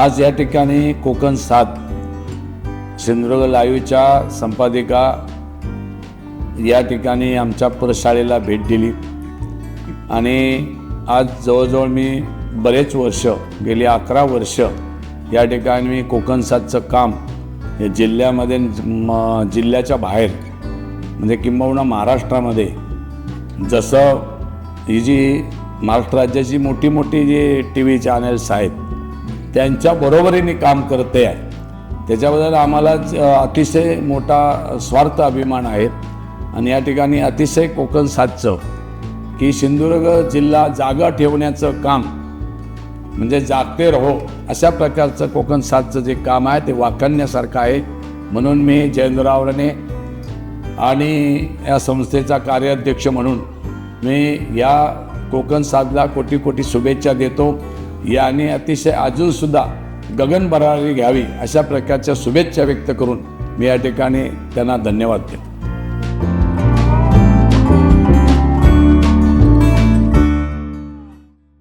आज या ठिकाणी कोकण सात सिंधुदुर्ग लाईव्हच्या संपादिका या ठिकाणी आमच्या प्रशाळेला भेट दिली. आणि आज जवळजवळ मी बरेच वर्ष गेली अकरा वर्ष या ठिकाणी मी कोकण सातचं काम हे जिल्ह्यामध्ये म जिल्ह्याच्या बाहेर म्हणजे किंबहुना महाराष्ट्रामध्ये जसं ही जी महाराष्ट्र राज्याची मोठी मोठी जी टी व्ही चॅनल्स आहेत त्यांच्या बरोबरीने काम करते आहे. त्याच्याबद्दल आम्हाला अतिशय मोठा स्वार्थ अभिमान आहे. आणि या ठिकाणी अतिशय कोकण साधचं की सिंधुदुर्ग जिल्हा जागा ठेवण्याचं काम म्हणजे जागते रहो अशा प्रकारचं कोकण सातचं जे काम आहे ते वाखाणण्यासारखं आहे. म्हणून मी जयंतरावने आणि या संस्थेचा कार्याध्यक्ष म्हणून मी या कोकण साधला कोटी कोटी शुभेच्छा देतो. याने अतिशय अजूनसुद्धा गगनभरारी घ्यावी अशा प्रकारच्या शुभेच्छा व्यक्त करून मी या ठिकाणी त्यांना धन्यवाद देतो.